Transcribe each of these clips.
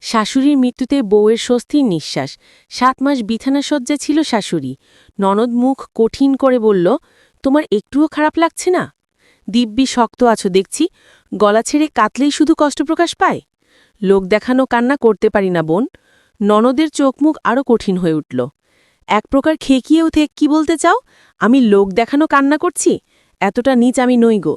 শাশুড়ির মৃত্যুতে বউয়ের স্বস্তির নিঃশ্বাস। সাত মাস বিছানা সজ্জায় ছিল শাশুড়ি। ননদ মুখ কঠিন করে বলল, তোমার একটুও খারাপ লাগছে না? দিব্যি শক্ত আছো, দেখছি। গলা ছেড়ে কাতলেই শুধু কষ্ট প্রকাশ পায়? লোক দেখানো কান্না করতে পারি না, বোন। ননদের চোখ মুখ আরও কঠিন হয়ে উঠল। এক প্রকার খেকিয়ে উঠে কি বলতে চাও? আমি লোক দেখানো কান্না করছি? এতটা নিচ আমি নই গো।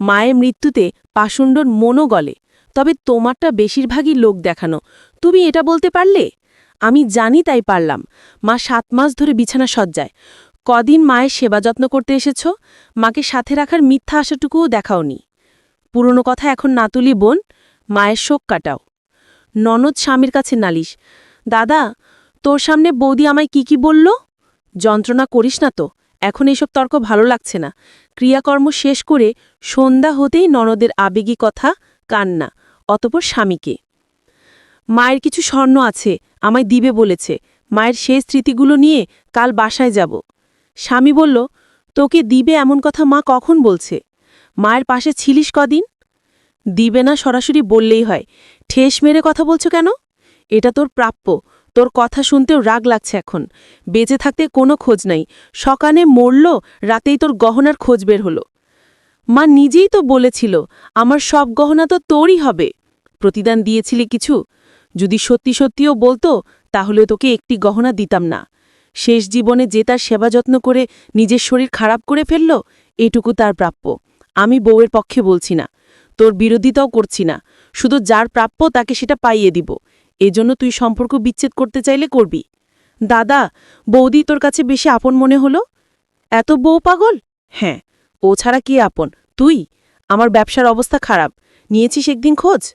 মায়ের মৃত্যুতে পাশুণ্ডর মনও গলে। তবে তোমারটা বেশিরভাগই লোক দেখানো। তুমি এটা বলতে পারলে? আমি জানি তাই পারলাম। মা সাত মাস ধরে বিছানা সজ্জায়। কদিন মায়ের সেবা যত্ন করতে এসেছ? মাকে সাথে রাখার মিথ্যা আশাটুকুও দেখাওনি। পুরনো কথা এখন না তুলি বোন, মায়ের শোক কাটাও। ননদ স্বামীর কাছে নালিশ, দাদা, তোর সামনে বৌদি আমায় কি কি বলল? যন্ত্রণা করিস না তো, এখন এইসব তর্ক ভালো লাগছে না। ক্রিয়াকর্ম শেষ করে সন্ধ্যা হতেই ননদের আবেগী কথা, কান্না অতপর স্বামীকে। মায়ের কিছু স্বর্ণ আছে, আমায় দিবে বলেছে। মায়ের সেই স্মৃতিগুলো নিয়ে কাল বাসায় যাব। স্বামী বলল, তোকে দিবে এমন কথা মা কখন বলছে? মায়ের পাশে ছিলিস কদিন? দিবে না সরাসরি বললেই হয়। ঠেস মেরে কথা বলছো কেন? এটা তোর প্রাপ্য। তোর কথা শুনতেও রাগ লাগছে এখন। বেঁচে থাকতে কোনো খোঁজ নাই। সকালে মরল, রাতেই তোর গহনার খোঁজ বের হলো। মা নিজেই তো বলেছিল, আমার সব গহনা তো তোরই হবে। প্রতিদান দিয়েছিলি কিছু? যদি সত্যি সত্যিও বলতো, তাহলে তোকে একটি গহনা দিতাম না। শেষ জীবনে যে তার সেবা যত্ন করে নিজের শরীর খারাপ করে ফেলল, এটুকু তার প্রাপ্য। আমি বউয়ের পক্ষে বলছি না। তোর বিরোধিতাও করছি না। শুধু যার প্রাপ্য তাকে সেটা পাইয়ে দিব। এজন্য তুই সম্পর্ক বিচ্ছেদ করতে চাইলে করবি। দাদা, বৌদি তোর কাছে বেশি আপন মনে হলো? এত বউ পাগল? হ্যাঁ ও ছাড়া কি আপন? তুই? আমার ব্যবসার অবস্থা খারাপ। নিয়েছিস একদিন খোঁজ?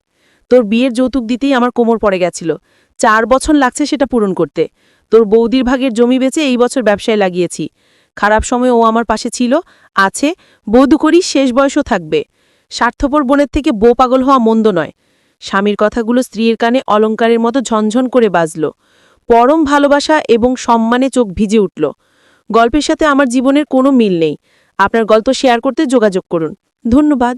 তোর বিয়ের যৌতুক দিতেই আমার কোমর পড়ে গেছিল। চার বছর লাগছে সেটা পূরণ করতে। তোর বৌদির ভাগের জমি বেচে এই বছর ব্যবসায় লাগিয়েছি। খারাপ সময় ও আমার পাশে ছিল, আছে, বৌদু করি শেষ বয়সও থাকবে। স্বার্থপর বোনের থেকে বউ পাগল হওয়া মন্দ নয়। স্বামীর কথাগুলো স্ত্রীর কানে অলঙ্কারের মতো ঝনঝন করে বাজল। পরম ভালোবাসা এবং সম্মানে চোখ ভিজে উঠল। গল্পের সাথে আমার জীবনের কোনো মিল নেই। আপনার গল্প শেয়ার করতে যোগাযোগ করুন। ধন্যবাদ।